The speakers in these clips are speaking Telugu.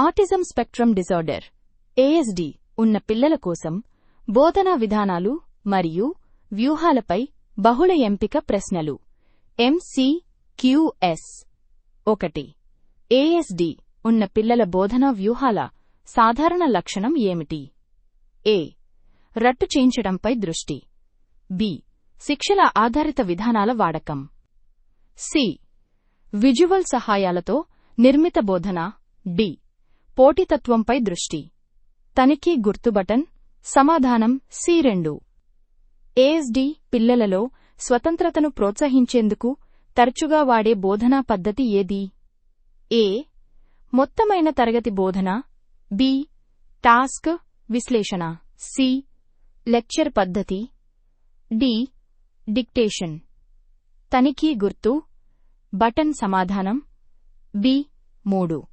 ఆటిజం స్పెక్ట్రమ్ డిజార్డర్ ఏఎస్డి ఉన్న పిల్లల కోసం బోధనా విధానాలు మరియు వ్యూహాలపై బహుళ ఎంపిక ప్రశ్నలు. ఎంసీక్యూఎస్ ఒకటి. ఏఎస్డి ఉన్న పిల్లల బోధనా వ్యూహాల సాధారణ లక్షణం ఏమిటి? ఏ రట్టు చేయించడంపై దృష్టి. బి శిక్షల ఆధారిత విధానాల వాడకం. సి విజువల్ సహాయాలతో నిర్మిత బోధన. డి పోటీతత్వంపై దృష్టి. తనిఖీ గుర్తు బటన్ సమాధానం సి రెండు. ఏఎస్డి పిల్లలలో స్వతంత్రతను ప్రోత్సహించేందుకు తరచుగా వాడే బోధనా పద్ధతి ఏది? ఏ. మొత్తమైన తరగతి బోధన. బి. టాస్క్ విశ్లేషణ. సి. లెక్చర్ పద్ధతి. డి. డిక్టేషన్. తనిఖీ గుర్తు బటన్ సమాధానం బి మూడు.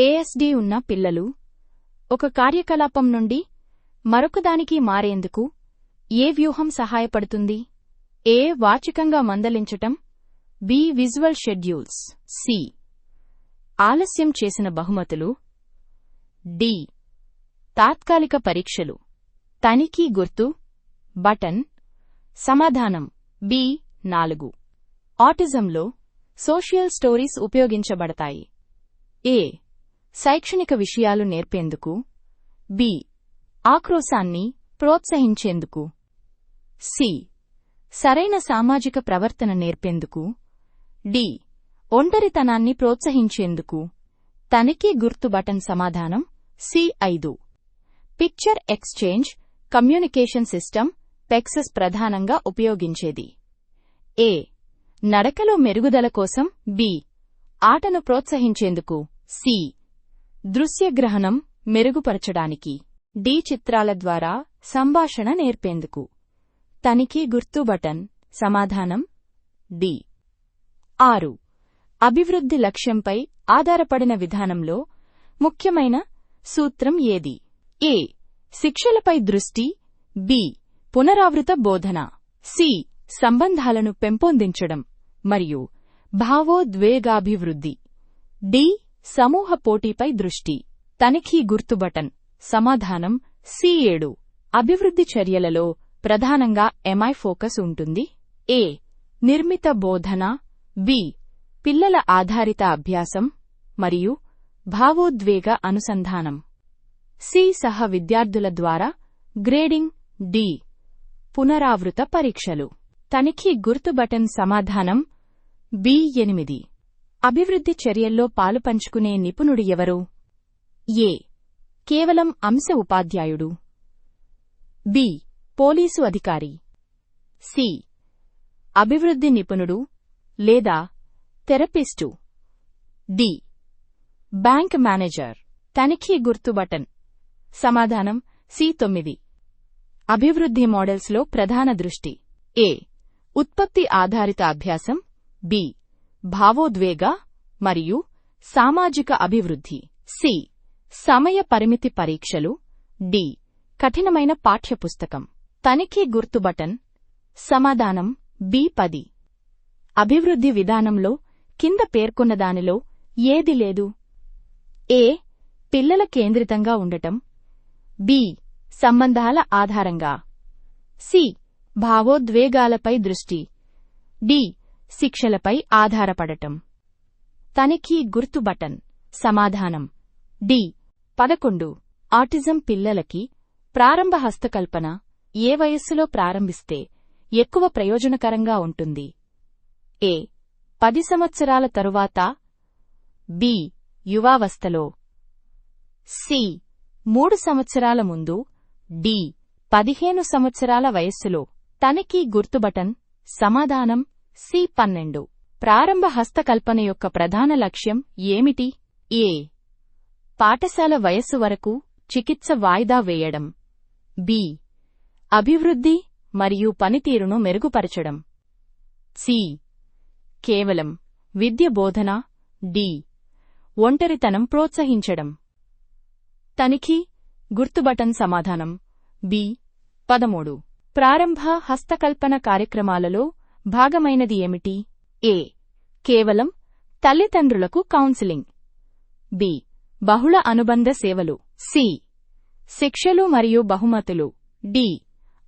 ఏఎస్డీ ఉన్న పిల్లలు ఒక కార్యకలాపం నుండి మరొకదానికి మారేందుకు ఏ వ్యూహం సహాయపడుతుంది? ఏ వాచికంగా మందలించటం? బి విజువల్ షెడ్యూల్స్ సి ఆలస్యం చేసిన బహుమతులు. డి తాత్కాలిక పరీక్షలు. తనిఖీ గుర్తు. బటన్. సమాధానం. బి నాలుగు. ఆటిజంలో సోషల్ స్టోరీస్ ఉపయోగించబడతాయి. ఏ శైక్షణిక విషయాలు నేర్పేందుకు? బి. ఆక్రోశాన్ని ప్రోత్సహించేందుకు. సి. సరైన సామాజిక ప్రవర్తన నేర్పేందుకు. డి. ఒంటరితనాన్ని ప్రోత్సహించేందుకు. తనిఖీ గుర్తు బటన్ సమాధానం సి ఐదు. పిక్చర్ ఎక్స్చేంజ్ కమ్యూనికేషన్ సిస్టమ్ పెక్సెస్ ప్రధానంగా ఉపయోగించేది. ఏ. నడకలో మెరుగుదల కోసం బి. ఆటను ప్రోత్సహించేందుకు సి. దృశ్యగ్రహణం మెరుగుపరచడానికి డి చిత్రాల ద్వారా సంభాషణ నేర్పేందుకు. తనిఖీ గుర్తు బటన్ సమాధానం డి. ఆరు. అభివృద్ధి లక్ష్యంపై ఆధారపడిన విధానంలో ముఖ్యమైన సూత్రం ఏది? ఏ. శిక్షలపై దృష్టి బి. పునరావృత బోధన సి. సంబంధాలను పెంపొందించడం మరియు భావోద్వేగాభివృద్ధి డి. సమూహ పోటీపై దృష్టి. తనిఖీ గుర్తు బటన్. సమాధానం సి ఏడు. అభివృద్ధి చర్యలలో ప్రధానంగా ఎంఐ ఫోకస్ ఉంటుంది. ఏ. నిర్మిత బోధన. బి. పిల్లల ఆధారిత అభ్యాసం. మరియు భావోద్వేగ అనుసంధానం. సి. సహ విద్యార్థుల ద్వారా గ్రేడింగ్. డి. పునరావృత పరీక్షలు. తనిఖీ గుర్తు బటన్ సమాధానం బి ఎనిమిది. అభివృద్ధి చర్యల్లో పాలుపంచుకునే నిపుణుడు ఎవరు? ఏ. కేవలం అంశ ఉపాధ్యాయుడు. బి. పోలీసు అధికారి. సి. అభివృద్ధి నిపుణుడు లేదా థెరపిస్టు. డి. Bank manager. తనిఖీ గుర్తు బటన్. సమాధానం సి తొమ్మిది. అభివృద్ధి మోడల్స్లో ప్రధాన దృష్టి. ఏ. ఉత్పత్తి ఆధారిత అభ్యాసం. బి. భావోద్వేగ మరియు సామాజిక అభివృద్ధి. సి. సమయ పరిమితి పరీక్షలు. డి. కఠినమైన పాఠ్యపుస్తకం. తనిఖీ గుర్తు బటన్. సమాధానం. బి పది. అభివృద్ధి విధానంలో కింద పేర్కొన్న దానిలో ఏది లేదు? ఏ. పిల్లల కేంద్రితంగా ఉండటం. బి. సంబంధాల ఆధారంగా. సి. భావోద్వేగాలపై దృష్టి. డి. శిక్షలపై ఆధారపడటం. తనిఖీ గుర్తు బటన్. సమాధానం. డి. పదకొండు. ఆటిజం పిల్లలకి ప్రారంభ హస్తకల్పన ఏ వయస్సులో ప్రారంభిస్తే ఎక్కువ ప్రయోజనకరంగా ఉంటుంది? ఏ. పది సంవత్సరాల తరువాత. బి. యువావస్థలో. సి. మూడు సంవత్సరాల ముందు. డి. పదిహేను సంవత్సరాల వయస్సులో. తనిఖీ గుర్తు బటన్. సమాధానం. సి పన్నెండు. ప్రారంభ హస్తకల్పన యొక్క ప్రధాన లక్ష్యం ఏమిటి? ఏ. పాఠశాల వయస్సు వరకు చికిత్స వాయిదా వేయడం. బి. అభివృద్ధి మరియు పనితీరును మెరుగుపరచడం. సి. కేవలం విద్య బోధన. డి. ఒంటరితనం ప్రోత్సహించడం. తనిఖీ గుర్తుబటన్ సమాధానం. బి. పదమూడు. ప్రారంభ హస్తకల్పన కార్యక్రమాలలో భాగమైనది ఏమిటి? ఏ. కేవలం తల్లిదండ్రులకు కౌన్సిలింగ్. బి. బహుళ అనుబంధ సేవలు. సి. శిక్షలు మరియు బహుమతులు. డి.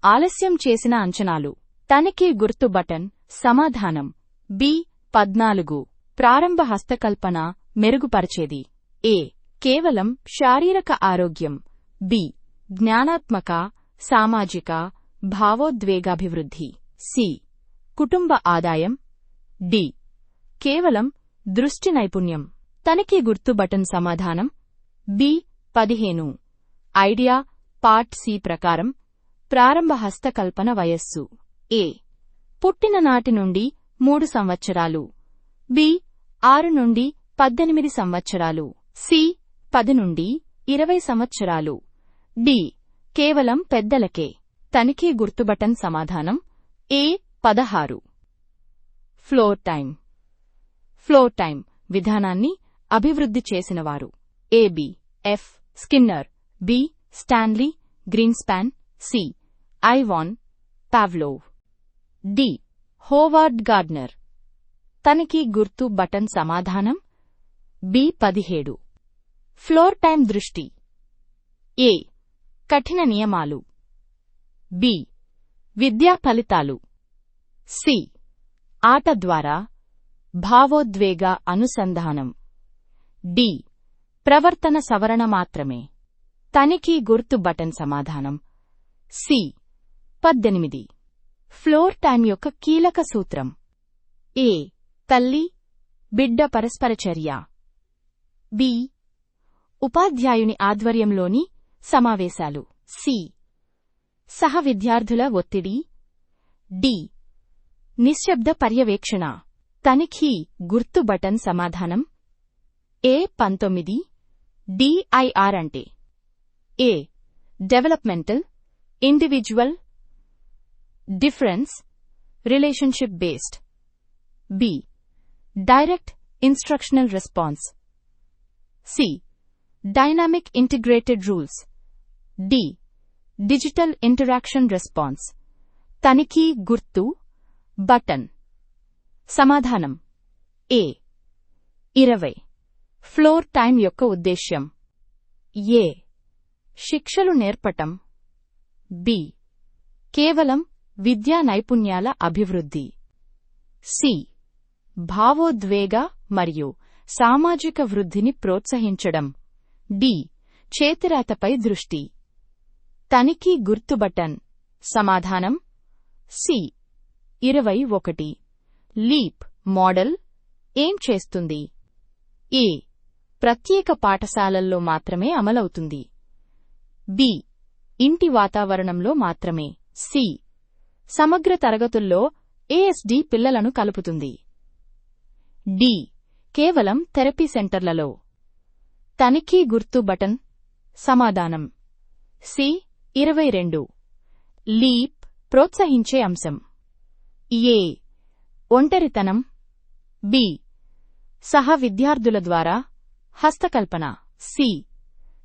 ఆలస్యం చేసిన అంచనాలు. తనిఖీ గుర్తు బటన్ సమాధానం. బి. పద్నాలుగు. ప్రారంభ హస్తకల్పన మెరుగుపరిచేది. ఏ. కేవలం శారీరక ఆరోగ్యం. బి. జ్ఞానాత్మక సామాజిక భావోద్వేగాభివృద్ధి. సి. కుటుంబ ఆదాయం. డి. కేవలం దృష్టి నైపుణ్యం. తనిఖీ గుర్తు బటన్ సమాధానం. బి. పదిహేను. ఐడియా పార్ట్ సి ప్రకారం ప్రారంభ హస్తకల్పన వయస్సు. ఏ. పుట్టిన నాటి నుండి మూడు సంవత్సరాలు. బి. ఆరు నుండి పద్దెనిమిది సంవత్సరాలు. సి. పది నుండి ఇరవై సంవత్సరాలు. డి. కేవలం పెద్దలకే. తనిఖీ గుర్తుబటన్ సమాధానం. ఏ. పదహారు. ఫ్లోర్ టైం ఫ్లోర్ టైం విధానాన్ని అభివృద్ధి చేసినవారు. A B F Skinner B Stanley Greenspan C Ivan Pavlov D Howard Gardner తనిఖీ గుర్తు బటన్ సమాధానం బి పదిహేడు. ఫ్లోర్ టైం దృష్టి. ఏ కఠిన నియమాలు. బి విద్యా ఫలితాలు. సి. ఆట ద్వారా భావోద్వేగ అనుసంధానం. డి. ప్రవర్తన సవరణ మాత్రమే. తనిఖీ గుర్తు బటన్ సమాధానం. సి. పద్దెనిమిది. ఫ్లోర్ టైం యొక్క కీలక సూత్రం. ఏ. తల్లి బిడ్డ పరస్పర చర్య. బి. ఉపాధ్యాయుని ఆధ్వర్యంలోని సమావేశాలు. సి. సహ విద్యార్థుల ఒత్తిడి. డి. నిశ్శబ్ద పర్యవేక్షణ. తనిఖీ గుర్తు బటన్ సమాధానం. ఏ పంతొమ్మిది. డిఐఆర్ అంటే. A. Developmental individual difference relationship based. B. Direct instructional response. C. Dynamic integrated rules. D. Digital interaction response. తనిఖీ గుర్తు బటన్. సమాధానం. ఏ. ఇరవై. ఫ్లోర్ టైం యొక్క ఉద్దేశ్యం. ఏ. శిక్షలు నేర్పటం. బి. కేవలం విద్యా నైపుణ్యాల అభివృద్ధి. సి. భావోద్వేగ మరియు సామాజిక వృద్ధిని ప్రోత్సహించడం. డి. చేతిరాతపై దృష్టి. తనిఖీ గుర్తు బటన్. సమాధానం. సి. ఇరవై ఒకటి. లీప్ మోడల్ ఏం చేస్తుంది? ఏ. ప్రత్యేక పాఠశాలల్లో మాత్రమే అమలవుతుంది. బి. ఇంటి వాతావరణంలో మాత్రమే. సి. సమగ్ర తరగతుల్లో ఏఎస్డి పిల్లలను కలుపుతుంది. డి. కేవలం థెరపీ సెంటర్లలో. తనిఖీ గుర్తు బటన్ సమాధానం. సి. ఇరవై రెండు. లీప్ ప్రోత్సహించే అంశం. ఏ. ఒంటరితనం. బి. సహ విద్యార్థుల ద్వారా. హస్తకల్పన. సి.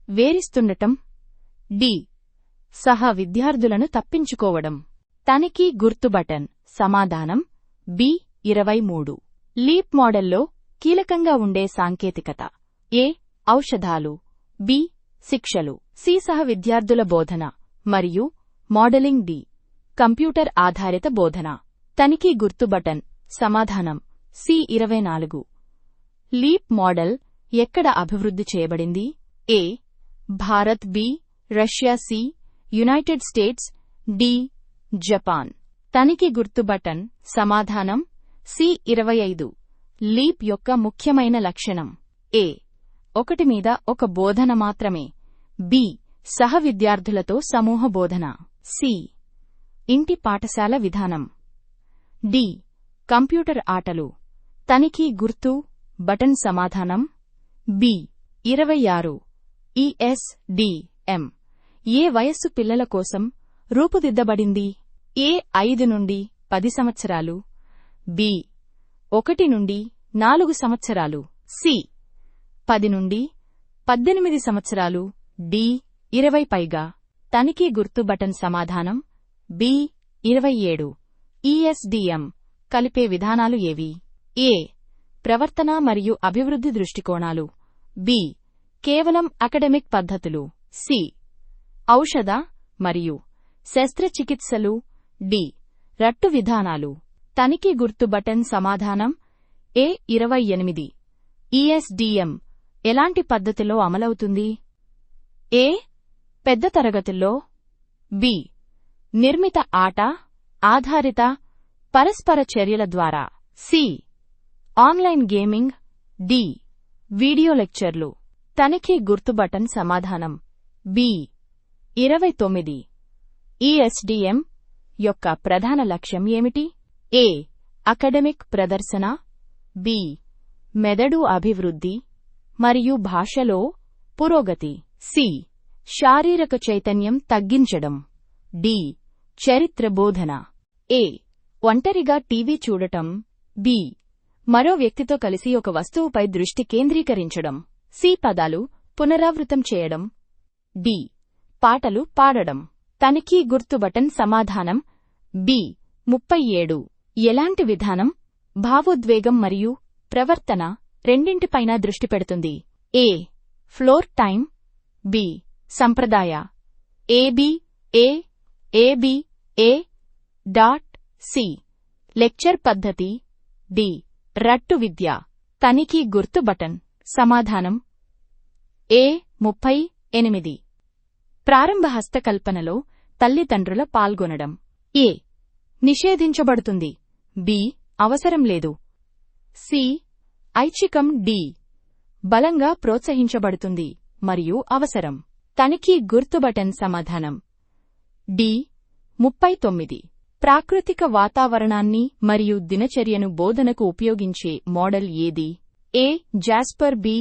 వేరిస్తుండటం. డి. సహ విద్యార్థులను తప్పించుకోవడం. తనిఖీ గుర్తు బటన్. సమాధానం. బి. ఇరవై మూడు లీప్ మోడల్లో కీలకంగా ఉండే సాంకేతికత. ఏ. ఔషధాలు. బి. శిక్షలు. సి. సహ విద్యార్థుల బోధన. మరియు మోడలింగ్ డి. కంప్యూటర్ ఆధారిత బోధన. తనిఖీ గుర్తు బటన్. సమాధానం. సి ఇరవై నాలుగు. లీప్ మోడల్ ఎక్కడ అభివృద్ధి చేయబడింది? A. Bharat B. Russia C. United States. D. Japan. తనిఖీ గుర్తు బటన్. సమాధానం. సి ఇరవై ఐదు. లీప్ యొక్క ముఖ్యమైన లక్షణం. ఏ. ఒకటి మీద ఒక బోధన మాత్రమే. బి. సహ విద్యార్థులతో సమూహ బోధన. సి. ఇంటి పాఠశాల విధానం. డి. కంప్యూటర్ ఆటలు. తనిఖీ గుర్తు బటన్ సమాధానం. బి. ఇరవై ఆరు ఈఎస్డిఎం ఏ వయస్సు పిల్లల కోసం రూపుదిద్దబడింది? ఏ ఐదు నుండి పది సంవత్సరాలు? బి. ఒకటి నుండి నాలుగు సంవత్సరాలు. సి. పది నుండి పద్దెనిమిది సంవత్సరాలు. డి. ఇరవై పైగా. తనిఖీ గుర్తు బటన్ సమాధానం. బి. ఇరవై ఏడు. ఈఎస్డిఎం కలిపే విధానాలు ఏవి? ఏ. ప్రవర్తన మరియు అభివృద్ధి దృష్టికోణాలు. బి. కేవలం అకడమిక్ పద్ధతులు. సి. ఔషధ మరియు శస్త్రచికిత్సలు. డి. రట్టు విధానాలు. తనిఖీ గుర్తు బటన్ సమాధానం. ఏ ఇరవై ఎనిమిది. ఈఎస్డిఎం ఎలాంటి పద్ధతిలో అమలవుతుంది? ఏ. పెద్ద తరగతుల్లో బి. నిర్మిత ఆట. ఆధారిత పరస్పర చర్యల ద్వారా. C. Online gaming. D. Video లెక్చర్లు. తనిఖీ గుర్తు బటన్ సమాధానం. బి. ఇరవై తొమ్మిది. ఈఎస్డిఎం యొక్క ప్రధాన లక్ష్యం ఏమిటి? ఏ. అకడమిక్ ప్రదర్శన. బి. మెదడు అభివృద్ధి మరియు భాషలో పురోగతి. సి. శారీరక చైతన్యం తగ్గించడం. డి. చరిత్ర బోధన. ఏ. ఒంటరిగా టీవీ చూడటం. బి. మరో వ్యక్తితో కలిసి ఒక వస్తువుపై దృష్టి కేంద్రీకరించడం. సి. పదాలు పునరావృతం చేయడం. డి. పాటలు పాడడం. తనిఖీ గుర్తు బటన్ సమాధానం. బి. ముప్పై ఏడు. ఎలాంటి విధానం? భావోద్వేగం మరియు ప్రవర్తన రెండింటిపైన దృష్టి పెడుతుంది. ఏ. Floor time. బి. సంప్రదాయ. A B A. A B A. Dot C. Lecture పద్ధతి డి. రట్టు విద్య. తనిఖీ గుర్తు బటన్. సమాధానం ఏ ముప్పై ఎనిమిది. ప్రారంభ హస్తకల్పనలో తల్లిదండ్రుల పాల్గొనడం. ఏ. నిషేధించబడుతుంది. బి. అవసరం లేదు. సి. ఐచ్ఛికం డి. బలంగా ప్రోత్సహించబడుతుంది మరియు అవసరం. తనిఖీ గుర్తు బటన్ సమాధానం. డి. ముప్పై తొమ్మిది. ప్రాకృతిక వాతావరణాన్ని మరియు దినచర్యను బోధనకు ఉపయోగించే మోడల్ ఏది? ఏ జాస్పర్ బి